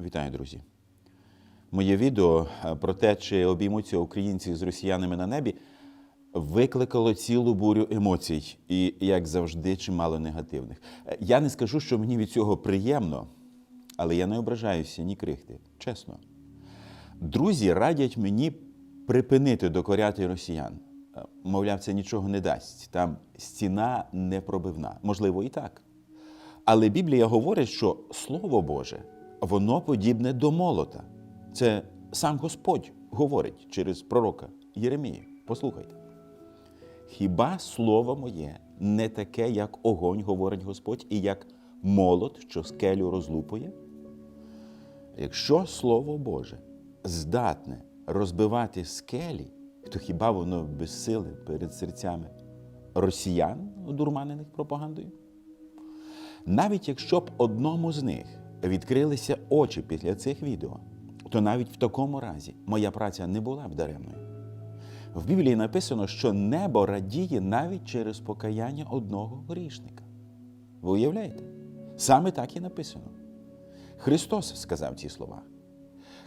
Вітаю, друзі! Моє відео е, про те, чи обіймуться українці з росіянами на небі, викликало цілу бурю емоцій і, як завжди, чимало негативних. Е, Я не скажу, що мені від цього приємно, але я не ображаюся ні крихти. Чесно. Друзі радять мені припинити докоряти росіян. Е, Мовляв, це нічого не дасть. Там стіна непробивна. Можливо, і так. Але Біблія говорить, що Слово Боже, воно подібне до молота. Це сам Господь говорить через пророка Єремія. Послухайте. Хіба слово моє не таке, як огонь, говорить Господь, і як молот, що скелю розлупує? Якщо Слово Боже здатне розбивати скелі, то хіба воно безсиле перед серцями росіян, одурманених пропагандою? Навіть якщо б одному з них відкрилися очі після цих відео, то навіть в такому разі моя праця не була б даремною. В Біблії написано, що небо радіє навіть через покаяння одного грішника. Ви уявляєте? Саме так і написано. Христос сказав ці слова.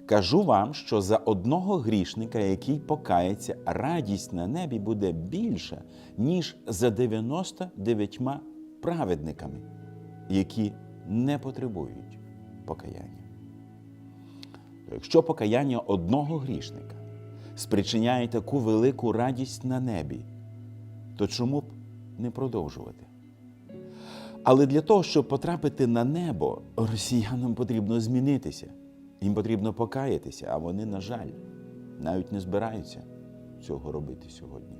Кажу вам, що за одного грішника, який покається, радість на небі буде більша, ніж за 99 праведниками, які не потребують покаяння. Якщо покаяння одного грішника спричиняє таку велику радість на небі, то чому б не продовжувати? Але для того, щоб потрапити на небо, росіянам потрібно змінитися. Їм потрібно покаятися, а вони, на жаль, навіть не збираються цього робити сьогодні.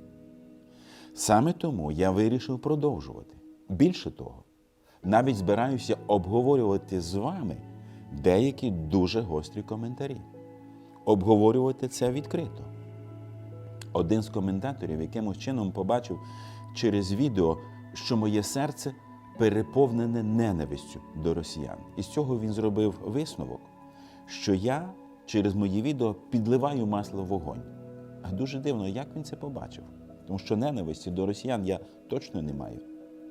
Саме тому я вирішив продовжувати. Більше того, навіть збираюся обговорювати з вами деякі дуже гострі коментарі. Обговорювати це відкрито. Один з коментаторів якимось чином побачив через відео, що моє серце переповнене ненавистю до росіян. І з цього він зробив висновок, що я через мої відео підливаю масло в вогонь. А дуже дивно, як він це побачив. Тому що ненависті до росіян я точно не маю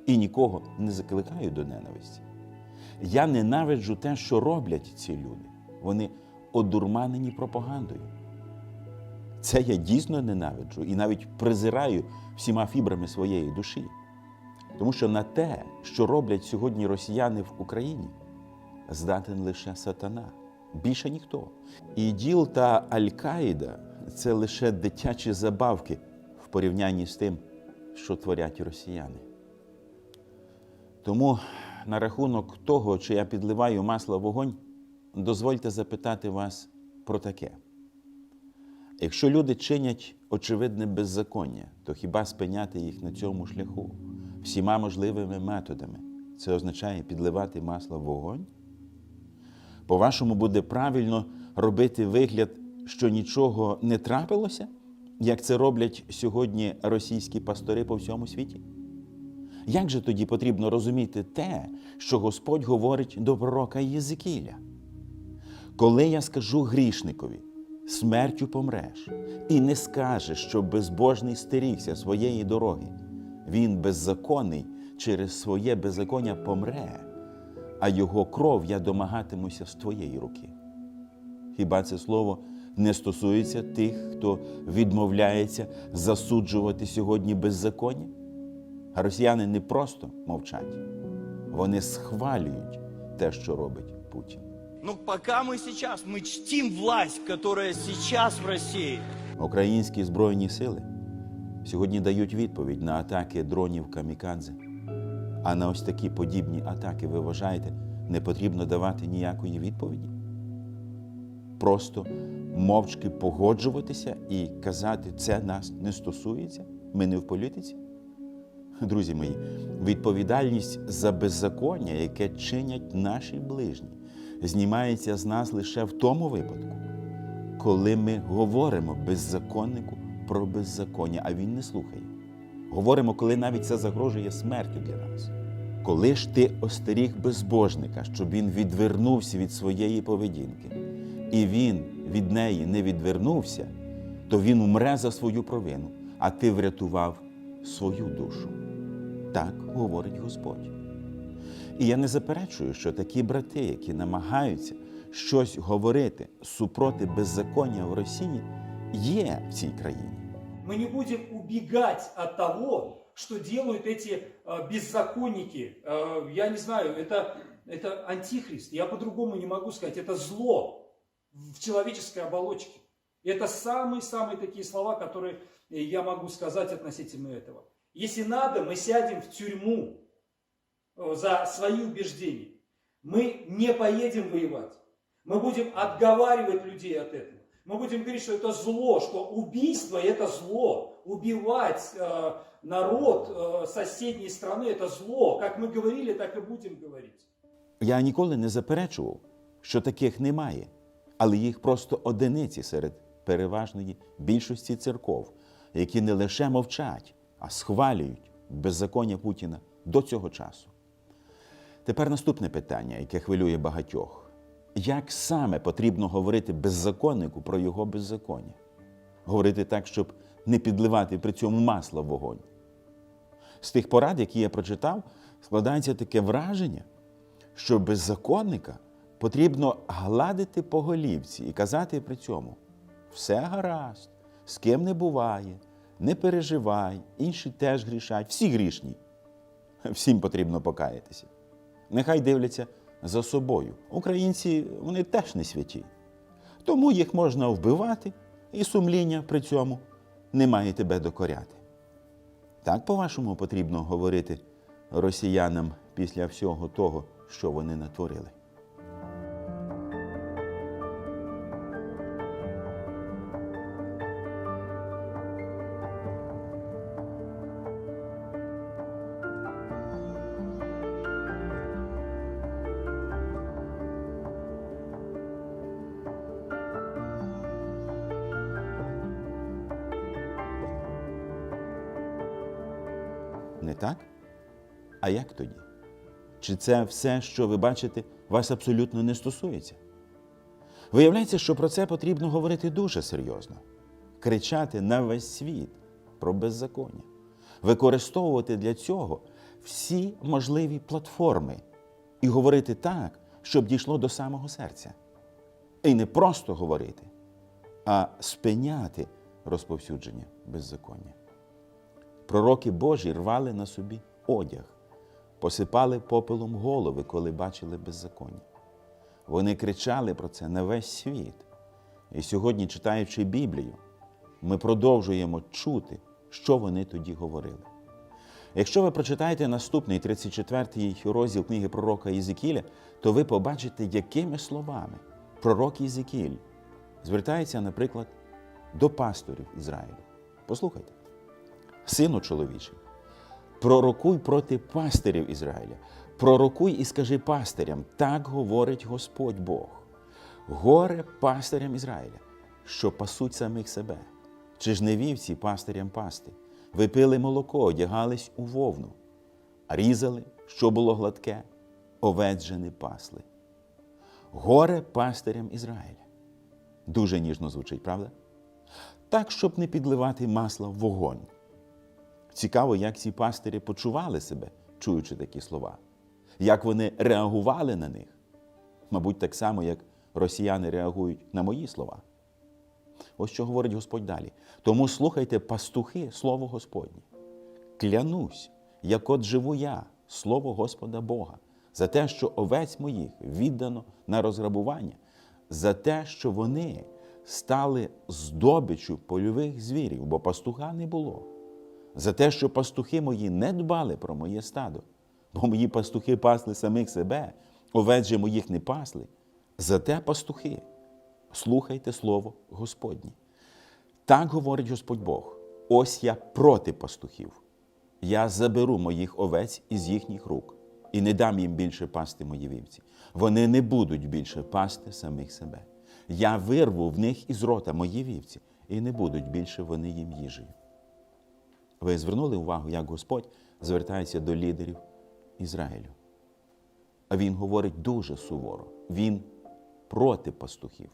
і нікого не закликаю до ненависті. Я ненавиджу те, що роблять ці люди. Вони одурманені пропагандою. Це я дійсно ненавиджу і навіть презираю всіма фібрами своєї душі. Тому що на те, що роблять сьогодні росіяни в Україні, здатен лише сатана, більше ніхто. ІДІЛ та Аль-Каїда це лише дитячі забавки в порівнянні з тим, що творять росіяни. Тому на рахунок того, чи я підливаю масло в вогонь, дозвольте запитати вас про таке. Якщо люди чинять очевидне беззаконня, то хіба спиняти їх на цьому шляху всіма можливими методами? Це означає підливати масло в вогонь? По-вашому, буде правильно робити вигляд, що нічого не трапилося, як це роблять сьогодні російські пастори по всьому світі? Як же тоді потрібно розуміти те, що Господь говорить до пророка Єзикіля? Коли я скажу грішникові, смертю помреш, і не скаже, що безбожний стерігся своєї дороги, він беззаконний через своє беззаконня помре, а його кров я домагатимуся з твоєї руки. Хіба це слово не стосується тих, хто відмовляється засуджувати сьогодні беззаконня? А росіяни не просто мовчать, вони схвалюють те, що робить Путін. Но пока мы сейчас, мы чтим власть, которая сейчас в России. Українські збройні сили сьогодні дають відповідь на атаки дронів камікадзе. А на ось такі подібні атаки, ви вважаєте, не потрібно давати ніякої відповіді? Просто мовчки погоджуватися і казати, це нас не стосується, ми не в політиці? Друзі мої, відповідальність за беззаконня, яке чинять наші ближні, знімається з нас лише в тому випадку, коли ми говоримо беззаконнику про беззаконня, а він не слухає. Говоримо, коли навіть це загрожує смертю для нас. Коли ж ти остеріг безбожника, щоб він відвернувся від своєї поведінки, і він від неї не відвернувся, то він умре за свою провину, а ти врятував свою душу. Так говорить Господь. І я не заперечую, що такі брати, які намагаються щось говорити супроти беззаконня в Росії, є в цій країні. Мы не будем убегать от того, что делают эти э, беззаконники. Э, я не знаю, это, это антихрист. Я по-другому не могу сказать. Это зло в человеческой оболочке. И это самые-самые такие слова, которые э, я могу сказать относительно этого. Если надо, мы сядем в тюрьму э, за свои убеждения. Мы не поедем воевать. Мы будем отговаривать людей от этого. Мы будем говорить, что это зло, что убийство это зло. Убивать э, народ э, соседней страны это зло. Как мы говорили, так и будем говорить. Я ніколи не заперечував, що таких немає, але їх просто одиниці серед переважної більшості церков, які не лише мовчать, а схвалюють беззаконня Путіна до цього часу. Тепер наступне питання, яке хвилює багатьох. Як саме потрібно говорити беззаконнику про його беззаконня? Говорити так, щоб не підливати при цьому масло в вогонь. З тих порад, які я прочитав, складається таке враження, що беззаконника потрібно гладити по голівці і казати при цьому: все гаразд, з ким не буває, не переживай, інші теж грішать, всі грішні. Всім потрібно покаятися. Нехай дивляться за собою. Українці вони теж не святі. Тому їх можна вбивати, і сумління при цьому не має тебе докоряти. Так, по-вашому, потрібно говорити росіянам після всього того, що вони натворили. А як тоді? Чи це все, що ви бачите, вас абсолютно не стосується? Виявляється, що про це потрібно говорити дуже серйозно, кричати на весь світ про беззаконня, використовувати для цього всі можливі платформи і говорити так, щоб дійшло до самого серця. І не просто говорити, а спиняти розповсюдження беззаконня. Пророки Божі рвали на собі одяг, посипали попелом голови, коли бачили беззаконня. Вони кричали про це на весь світ. І сьогодні, читаючи Біблію, ми продовжуємо чути, що вони тоді говорили. Якщо ви прочитаєте наступний 34-й розділ книги пророка Єзекіля, то ви побачите, якими словами пророк Єзекіль звертається, наприклад, до пасторів Ізраїлю. Послухайте. Сину чоловічий, пророкуй проти пастирів Ізраїля. Пророкуй і скажи пастирям, так говорить Господь Бог. Горе пастирям Ізраїля, що пасуть самих себе. Чи ж не вівці пастирям пасти? Ви пили молоко, одягались у вовну, різали, що було гладке, овець же не пасли. Горе пастирям Ізраїля. Дуже ніжно звучить, правда? Так, щоб не підливати масла в вогонь. Цікаво, як ці пастирі почували себе, чуючи такі слова, як вони реагували на них. Мабуть, так само, як росіяни реагують на мої слова. Ось що говорить Господь далі. Тому слухайте, пастухи, слово Господнє. Клянусь, як от живу я, слово Господа Бога, за те, що овець моїх віддано на розграбування, за те, що вони стали здобиччю польових звірів, бо пастуха не було за те, що пастухи мої не дбали про моє стадо, бо мої пастухи пасли самих себе, овець же моїх не пасли. Зате пастухи, слухайте слово Господнє. Так говорить Господь Бог: ось я проти пастухів. Я заберу моїх овець із їхніх рук і не дам їм більше пасти мої вівці. Вони не будуть більше пасти самих себе. Я вирву в них із рота мої вівці, і не будуть більше вони їм їжею. Ви звернули увагу, як Господь звертається до лідерів Ізраїлю. А він говорить дуже суворо. Він проти пастухів.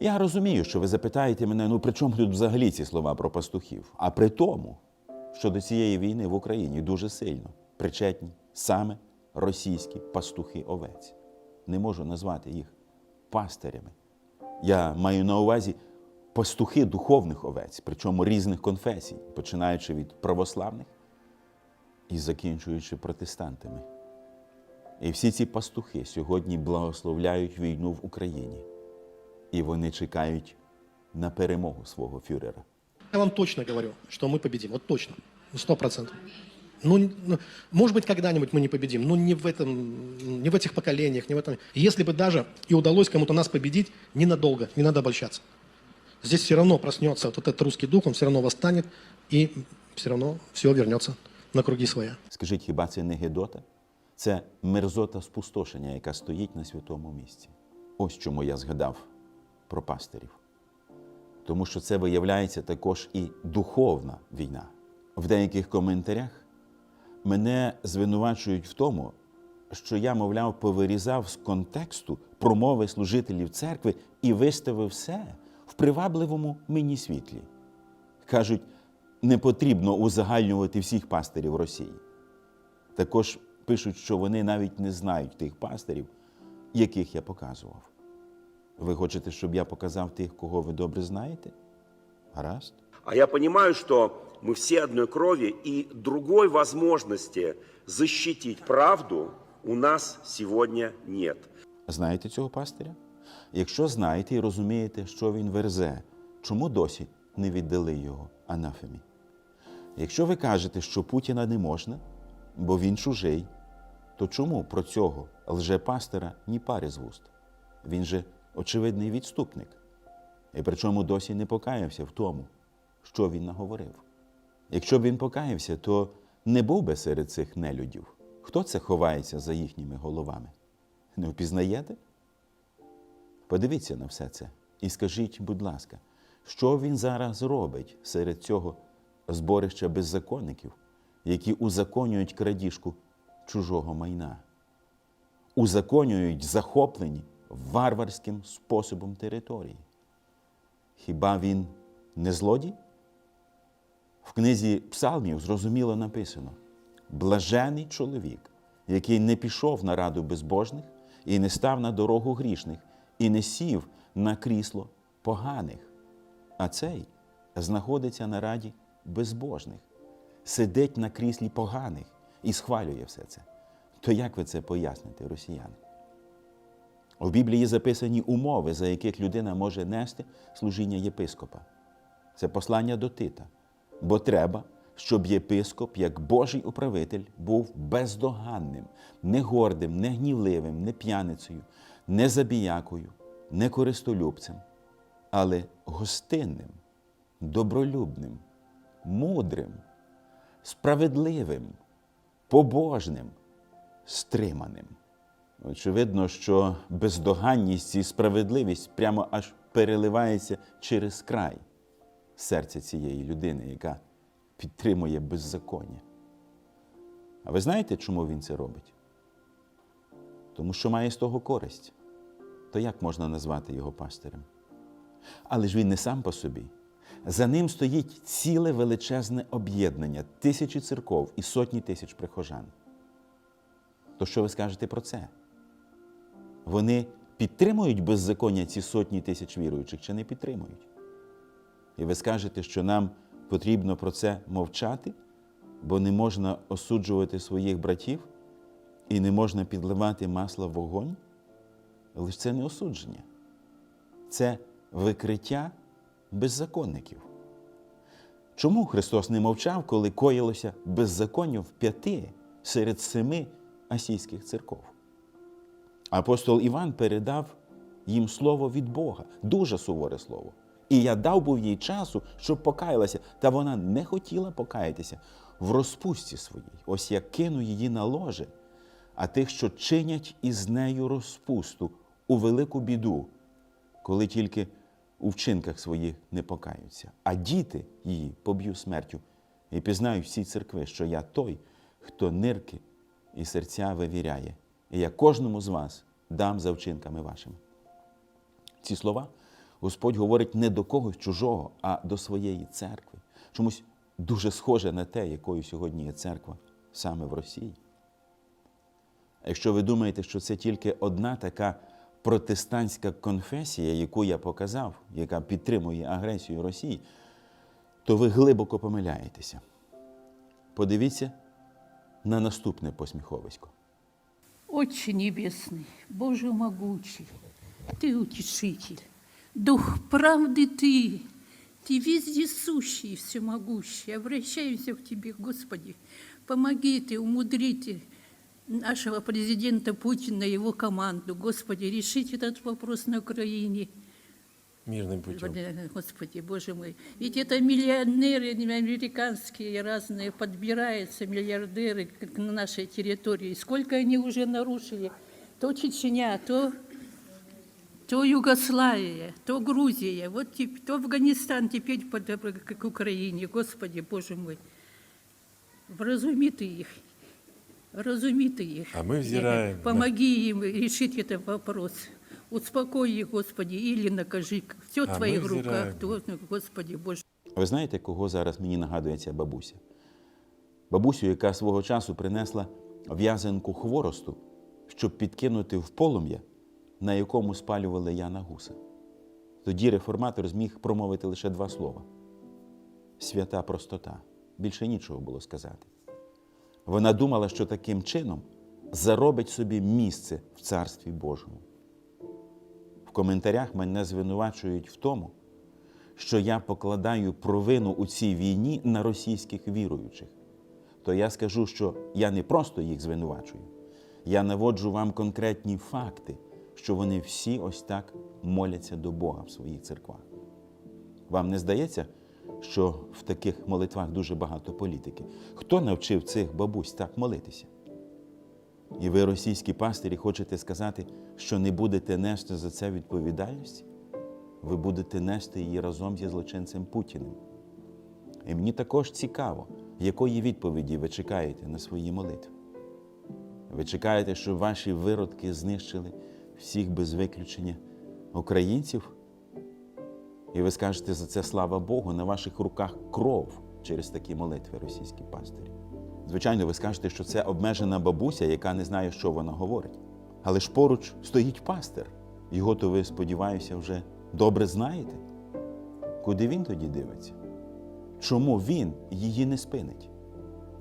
Я розумію, що ви запитаєте мене, ну при чому тут взагалі ці слова про пастухів? А при тому, що до цієї війни в Україні дуже сильно причетні саме російські пастухи овець. не можу назвати їх пастирями. Я маю на увазі пастухи духовних овець, причому різних конфесій, починаючи від православних і закінчуючи протестантами. І всі ці пастухи сьогодні благословляють війну в Україні. І вони чекають на перемогу свого фюрера. Я вам точно говорю, что мы победим. Вот точно. Сто процентов. Ну, н- ну, может быть, когда-нибудь мы не победим, но не в, этом, не в этих поколениях, не в этом. Если бы даже и удалось кому-то нас победить, ненадолго, не надо обольщаться. Здесь все равно проснется вот этот русский дух, он все равно восстанет, и все равно все вернется на круги своя. Скажіть, хіба це не Гедота? Це мерзота спустошення, яка стоїть на святому місці. Ось чому я згадав про пастирів. Тому що це виявляється також і духовна війна. В деяких коментарях мене звинувачують в тому, що я, мовляв, повирізав з контексту промови служителів церкви і виставив все привабливому мені світлі. Кажуть, не потрібно узагальнювати всіх пастирів Росії. Також пишуть, що вони навіть не знають тих пастирів, яких я показував. Ви хочете, щоб я показав тих, кого ви добре знаєте? Гаразд. А я понимаю, что мы все одной крови, и другой возможности защитить правду у нас сегодня нет. Знаєте цього пастиря? Якщо знаєте і розумієте, що він верзе, чому досі не віддали його анафемі? Якщо ви кажете, що Путіна не можна, бо він чужий, то чому про цього лжепастира ні пари з вуст? Він же очевидний відступник. І причому досі не покаявся в тому, що він наговорив. Якщо б він покаявся, то не був би серед цих нелюдів. Хто це ховається за їхніми головами? Не впізнаєте? Подивіться на все це і скажіть, будь ласка, що він зараз робить серед цього зборища беззаконників, які узаконюють крадіжку чужого майна, узаконюють захоплені варварським способом території. Хіба він не злодій? В книзі Псалмів зрозуміло написано: блажений чоловік, який не пішов на раду безбожних і не став на дорогу грішних, і не сів на крісло поганих, а цей знаходиться на раді безбожних, сидить на кріслі поганих і схвалює все це. То як ви це поясните, росіяни? У Біблії записані умови, за яких людина може нести служіння єпископа. Це послання до Тита. Бо треба, щоб єпископ, як Божий управитель, був бездоганним, не гордим, не гнівливим, не п'яницею, не забіякою, не користолюбцем, але гостинним, добролюбним, мудрим, справедливим, побожним, стриманим. Очевидно, що бездоганність і справедливість прямо аж переливається через край серця цієї людини, яка підтримує беззаконня. А ви знаєте, чому він це робить? Тому що має з того користь. То як можна назвати його пастирем? Але ж він не сам по собі. За ним стоїть ціле величезне об'єднання, тисячі церков і сотні тисяч прихожан. То що ви скажете про це? Вони підтримують беззаконня ці сотні тисяч віруючих чи не підтримують? І ви скажете, що нам потрібно про це мовчати, бо не можна осуджувати своїх братів і не можна підливати масло в вогонь? Але це не осудження, це викриття беззаконників. Чому Христос не мовчав, коли коїлося беззаконня в п'яти серед семи асійських церков? Апостол Іван передав їм слово від Бога, дуже суворе слово. І я дав був їй часу, щоб покаялася, та вона не хотіла покаятися в розпусті своїй. Ось я кину її на ложе, а тих, що чинять із нею розпусту у велику біду, коли тільки у вчинках своїх не покаються. А діти її поб'ю смертю і пізнають всі церкви, що я той, хто нирки і серця вивіряє, і я кожному з вас дам за вчинками вашими. Ці слова Господь говорить не до когось чужого, а до своєї церкви. Чомусь дуже схоже на те, якою сьогодні є церква саме в Росії. Якщо ви думаєте, що це тільки одна така протестантська конфесія, яку я показав, яка підтримує агресію Росії, то ви глибоко помиляєтеся. Подивіться на наступне посміховисько. Отче Небесный, Боже могучий, Ты утешитель, Дух правды Ты, Ты везде сущий и всемогущий. Обращаемся к Тебе, Господи. Помоги Ты, умудри Ты нашего президента Путина и его команду. Господи, решить этот вопрос на Украине. Мирным путем. Господи, Боже мой. Ведь это миллионеры американские разные подбираются, миллиардеры к- на нашей территории. Сколько они уже нарушили? То Чечня, то, то Югославия, то Грузия, вот теп- то Афганистан, теперь под, к Украине. Господи, Боже мой. Вразуми Ты их. Разуми Ты их. А мы взираем, да. Помоги им решить этот вопрос. Успокой их, Господи, или накажи. Все в А Твоих мы руках, взираем. То, Господи, Боже. Ви знаєте, кого зараз мені нагадує ця бабуся? Бабусю, яка свого часу принесла в'язанку хворосту, щоб підкинути в полум'я, на якому спалювали Яна Гуса. Тоді реформатор зміг промовити лише два слова: свята простота. Більше нічого було сказати. Вона думала, що таким чином заробить собі місце в Царстві Божому. В коментарях мене звинувачують в тому, що я покладаю провину у цій війні на російських віруючих, то я скажу, що я не просто їх звинувачую, я наводжу вам конкретні факти, що вони всі ось так моляться до Бога в своїх церквах. Вам не здається, що в таких молитвах дуже багато політики? Хто навчив цих бабусь так молитися? І ви, російські пастирі, хочете сказати, що не будете нести за це відповідальність? ви будете нести її разом зі злочинцем Путіним. І мені також цікаво, якої відповіді ви чекаєте на свої молитви. Ви чекаєте, щоб ваші виродки знищили всіх без виключення українців? І ви скажете за це слава Богу, на ваших руках кров через такі молитви російські пастирі. Звичайно, ви скажете, що це обмежена бабуся, яка не знає, що вона говорить. Але ж поруч стоїть пастир. Його то ви, сподіваюся, вже добре знаєте. Куди він тоді дивиться? Чому він її не спинить?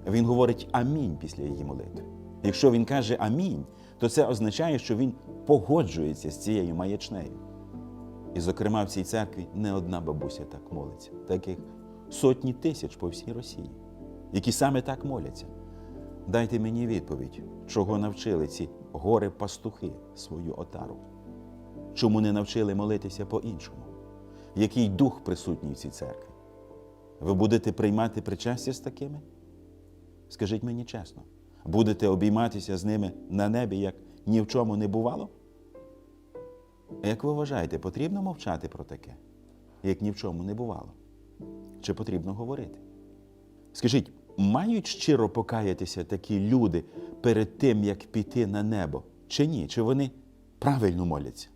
Він говорить амінь після її молитви. Якщо він каже амінь, то це означає, що він погоджується з цією маячнею. І, зокрема, в цій церкві не одна бабуся так молиться, таких сотні тисяч по всій Росії, які саме так моляться. Дайте мені відповідь, чого навчили ці гори пастухи свою отару. Чому не навчили молитися по-іншому? Який дух присутній в цій церкві? Ви будете приймати причастя з такими? Скажіть мені чесно, будете обійматися з ними на небі, як ні в чому не бувало? Як ви вважаєте, потрібно мовчати про таке, як ні в чому не бувало? Чи потрібно говорити? Скажіть, мають щиро покаятися такі люди перед тим, як піти на небо? Чи ні? Чи вони правильно моляться?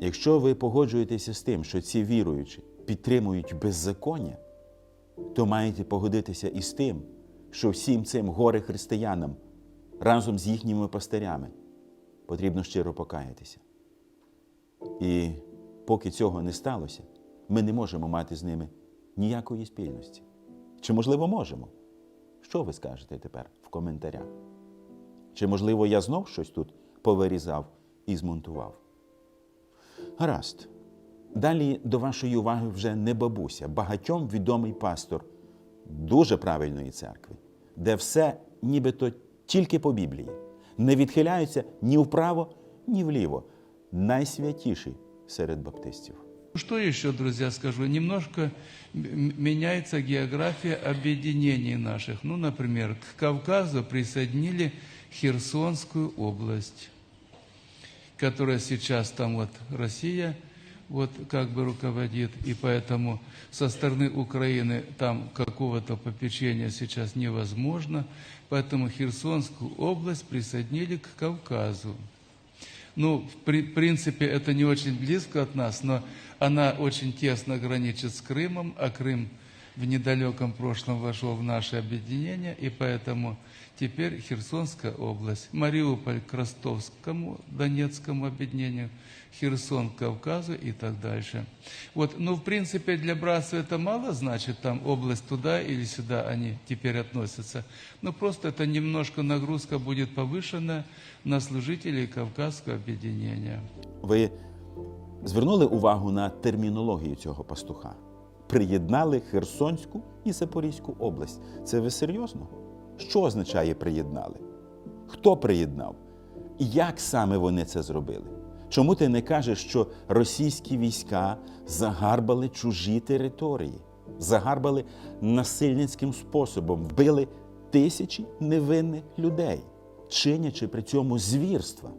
Якщо ви погоджуєтеся з тим, що ці віруючі підтримують беззаконня, то маєте погодитися і з тим, що всім цим горе християнам разом з їхніми пастирями потрібно щиро покаятися. І поки цього не сталося, ми не можемо мати з ними ніякої спільності. Чи, можливо, можемо? Що ви скажете тепер в коментарях? Чи, можливо, я знов щось тут повирізав і змонтував? Гаразд. Далі до вашої уваги вже не бабуся, багатьом відомий пастор дуже правильної церкви, де все нібито тільки по Біблії, не відхиляються ні вправо, ні вліво. Найсвятіший серед баптистів. Что еще, друзья, скажу? Немножко меняется география объединений наших. Ну, например, к Кавказу присоединили Херсонскую область, которая сейчас там вот Россия вот как бы руководит, и поэтому со стороны Украины там какого-то попечения сейчас невозможно, поэтому Херсонскую область присоединили к Кавказу. Ну, в при- принципе, это не очень близко от нас, но она очень тесно граничит с Крымом, а Крым в недалеком прошлом вошел в наше объединение, и поэтому теперь Херсонская область, Мариуполь к Ростовскому, Донецкому объединению, Херсон к Кавказу и так дальше. Вот, ну, в принципе, для братства это мало значит, там область туда или сюда они теперь относятся. Но просто это немножко нагрузка будет повышена на служителей Кавказского объединения. Ви звернули увагу на термінологію цього пастуха? Приєднали Херсонську і Запорізьку область. Це ви серйозно? Що означає приєднали? Хто приєднав? Як саме вони це зробили? Чому ти не кажеш, що російські війська загарбали чужі території, загарбали насильницьким способом, вбили тисячі невинних людей, чинячи при цьому звірства?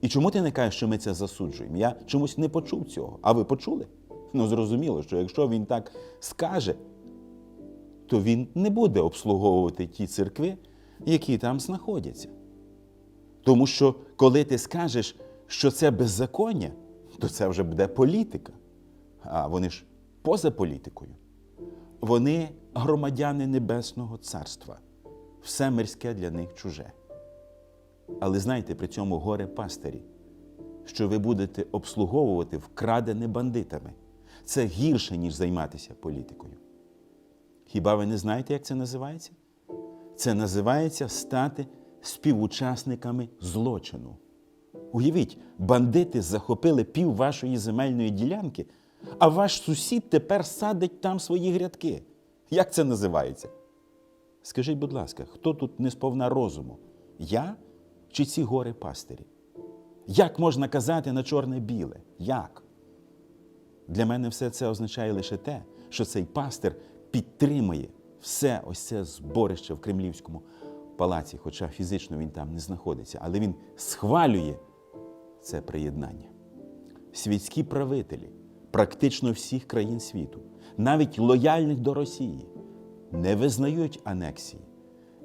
І чому ти не кажеш, що ми це засуджуємо? Я чомусь не почув цього. А ви почули? Ну, зрозуміло, що якщо він так скаже, то він не буде обслуговувати ті церкви, які там знаходяться. Тому що коли ти скажеш, що це беззаконня, то це вже буде політика. А вони ж поза політикою. Вони громадяни Небесного Царства. Все мирське для них чуже. Але знайте при цьому горе пастирі, що ви будете обслуговувати вкрадене бандитами. Це гірше, ніж займатися політикою. Хіба ви не знаєте, як це називається? Це називається стати співучасниками злочину. Уявіть, бандити захопили пів вашої земельної ділянки, а ваш сусід тепер садить там свої грядки. Як це називається? Скажіть, будь ласка, хто тут не сповна розуму? Я чи ці гори пастирі? Як можна казати на чорне біле? Як? Для мене все це означає лише те, що цей пастир підтримує все ось це зборище в Кремлівському палаці, хоча фізично він там не знаходиться, але він схвалює це приєднання. Світські правителі практично всіх країн світу, навіть лояльних до Росії, не визнають анексії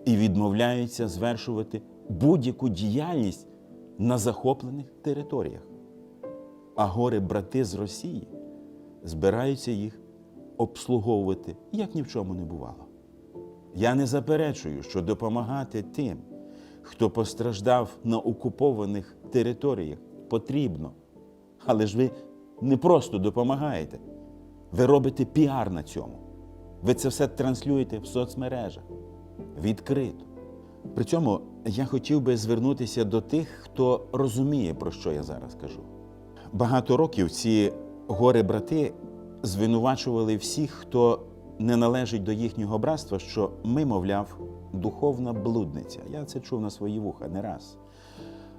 і відмовляються звершувати будь-яку діяльність на захоплених територіях. А гори брати з Росії збираються їх обслуговувати, як ні в чому не бувало. Я не заперечую, що допомагати тим, хто постраждав на окупованих територіях, потрібно. Але ж ви не просто допомагаєте, ви робите піар на цьому. Ви це все транслюєте в соцмережах відкрито. При цьому я хотів би звернутися до тих, хто розуміє, про що я зараз кажу. Багато років ці гори-брати звинувачували всіх, хто не належить до їхнього братства, що ми, мовляв, духовна блудниця. Я це чув на свої вуха не раз.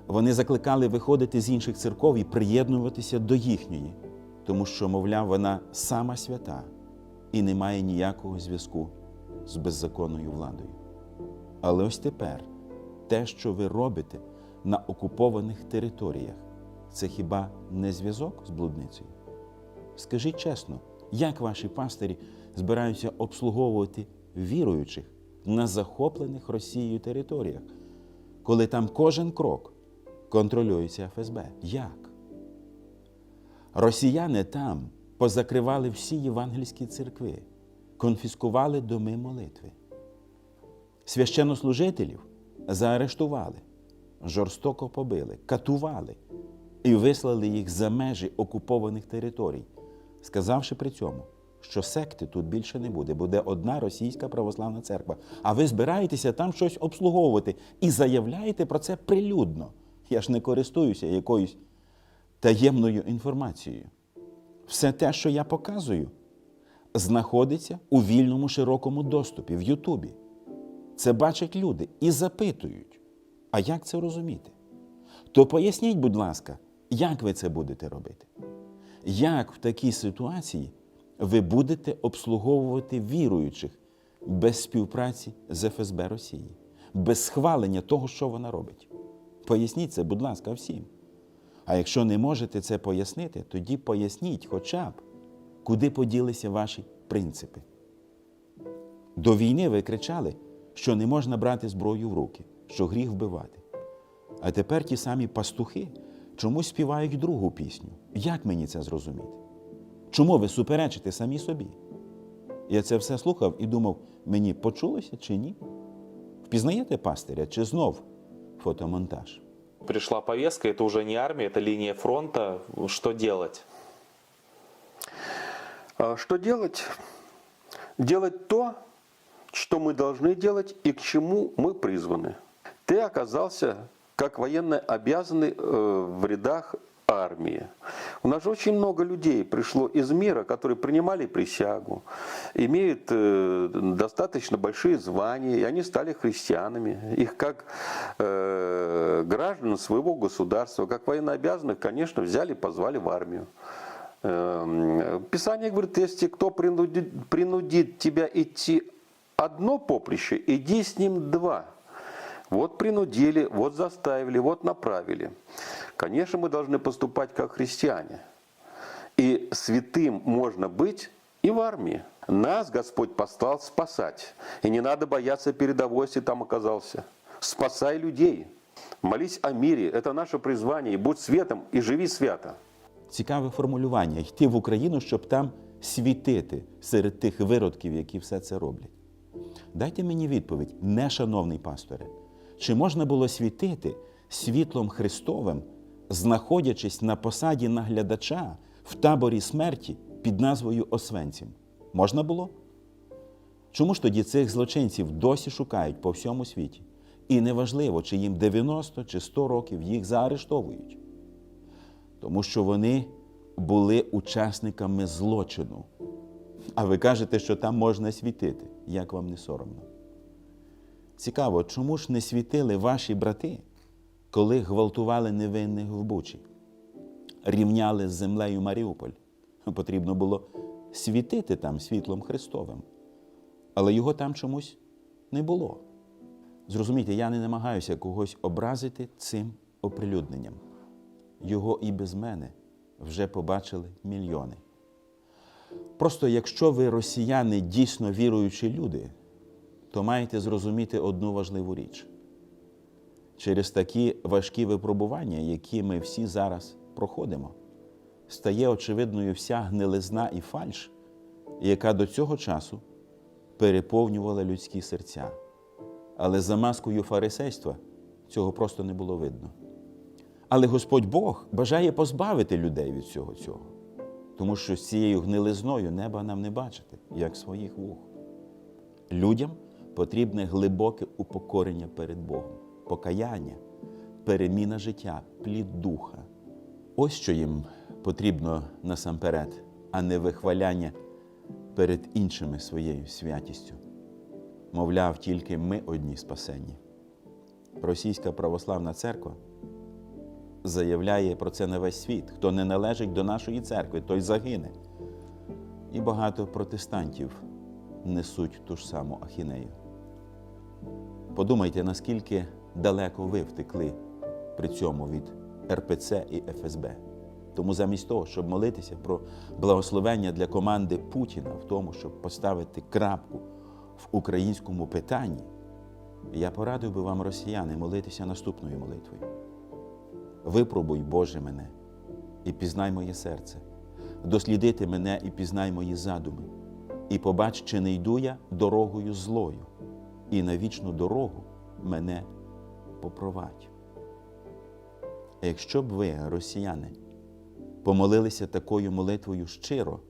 Вони закликали виходити з інших церков і приєднуватися до їхньої, тому що, мовляв, вона сама свята і не має ніякого зв'язку з беззаконною владою. Але ось тепер те, що ви робите на окупованих територіях, це хіба не зв'язок з блудницею? Скажіть чесно, як ваші пастирі збираються обслуговувати віруючих на захоплених Росією територіях, коли там кожен крок контролюється ФСБ? Як? Росіяни там позакривали всі євангельські церкви, конфіскували доми молитви. Священнослужителів заарештували, жорстоко побили, катували і вислали їх за межі окупованих територій, сказавши при цьому, що секти тут більше не буде, буде одна російська православна церква. А ви збираєтеся там щось обслуговувати і заявляєте про це прилюдно. Я ж не користуюся якоюсь таємною інформацією. Все те, що я показую, знаходиться у вільному широкому доступі в Ютубі. Це бачать люди і запитують, а як це розуміти? То поясніть, будь ласка, як ви це будете робити? Як в такій ситуації ви будете обслуговувати віруючих без співпраці з ФСБ Росії, без схвалення того, що вона робить? Поясніть це, будь ласка, всім. А якщо не можете це пояснити, тоді поясніть хоча б, куди поділися ваші принципи. До війни ви кричали, що не можна брати зброю в руки, що гріх вбивати. А тепер ті самі пастухи чомусь співають другу пісню. Як мені це зрозуміти? Чому ви суперечите самі собі? Я це все слухав і думав, мені почулося чи ні? Впізнаєте пастиря, чи знов фотомонтаж? Пришла повестка, это уже не армия, это линия фронта. Что делать? А Что делать? Делать то, что мы должны делать и к чему мы призваны. Ты оказался как военно обязанный э, в рядах армии. У нас же очень много людей пришло из мира, которые принимали присягу, имеют э, достаточно большие звания, и они стали христианами. Их как э, граждан своего государства, как военнообязанных, конечно, взяли, позвали в армию. Эм, Писание говорит, если кто принудит, принудит тебя идти одно поприще, иди с ним два. Вот принудили, вот заставили, вот направили. Конечно, мы должны поступать как христиане. И святым можно быть и в армии. Нас Господь послал спасать. И не надо бояться передовой, если там оказался. Спасай людей. Молись о мире. Это наше призвание. И будь светом, и живи свято. Цікаве формулювання йти в Україну, щоб там світити серед тих виродків, які все це роблять. Дайте мені відповідь, нешановний пасторе, чи можна було світити світлом Христовим, знаходячись на посаді наглядача в таборі смерті під назвою Освенцім? Можна було? Чому ж тоді цих злочинців досі шукають по всьому світі? І неважливо, чи їм 90 чи 100 років їх заарештовують тому що вони були учасниками злочину. А ви кажете, що там можна світити. Як вам не соромно? Цікаво, чому ж не світили ваші брати, коли гвалтували невинних в Бучі, рівняли з землею Маріуполь? Потрібно було світити там світлом Христовим. Але його там чомусь не було. Зрозумійте, я не намагаюся когось образити цим оприлюдненням його і без мене вже побачили мільйони. Просто якщо ви росіяни дійсно віруючі люди, то маєте зрозуміти одну важливу річ. Через такі важкі випробування, які ми всі зараз проходимо, стає очевидною вся гнилизна і фальш, яка до цього часу переповнювала людські серця. Але за маскою фарисейства цього просто не було видно. Але Господь Бог бажає позбавити людей від всього цього, тому що з цією гнилизною неба нам не бачити, як своїх вух. Людям потрібне глибоке упокорення перед Богом, покаяння, переміна життя, плід духа. Ось що їм потрібно насамперед, а не вихваляння перед іншими своєю святістю. Мовляв, тільки ми одні спасенні. Російська православна церква заявляє про це на весь світ. Хто не належить до нашої церкви, той загине. І багато протестантів несуть ту ж саму ахінею. Подумайте, наскільки далеко ви втекли при цьому від РПЦ і ФСБ. Тому замість того, щоб молитися про благословення для команди Путіна в тому, щоб поставити крапку в українському питанні, я порадив би вам, росіяни, молитися наступною молитвою. Випробуй, Боже, мене і пізнай моє серце, дослідити мене і пізнай мої задуми, і побач, чи не йду я дорогою злою, і на вічну дорогу мене попровадь. А Якщо б ви, росіяни, помолилися такою молитвою щиро,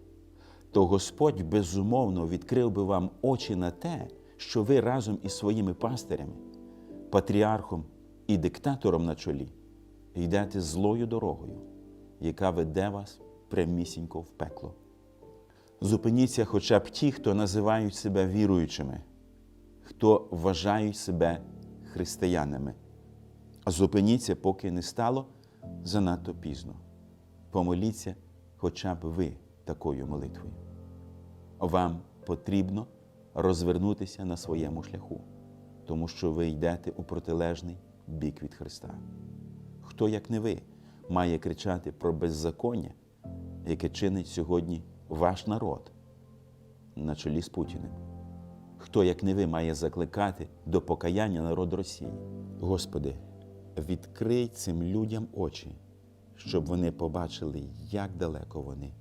то Господь безумовно відкрив би вам очі на те, що ви разом із своїми пастирями, патріархом і диктатором на чолі йдете злою дорогою, яка веде вас прямісінько в пекло. Зупиніться хоча б ті, хто називають себе віруючими, хто вважають себе християнами. А Зупиніться, поки не стало занадто пізно. Помоліться хоча б ви такою молитвою. Вам потрібно розвернутися на своєму шляху, тому що ви йдете у протилежний бік від Христа. Хто, як не ви, має кричати про беззаконня, яке чинить сьогодні ваш народ на чолі з Путіним? Хто, як не ви, має закликати до покаяння народ Росії? Господи, відкрий цим людям очі, щоб вони побачили, як далеко вони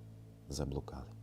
заблукали.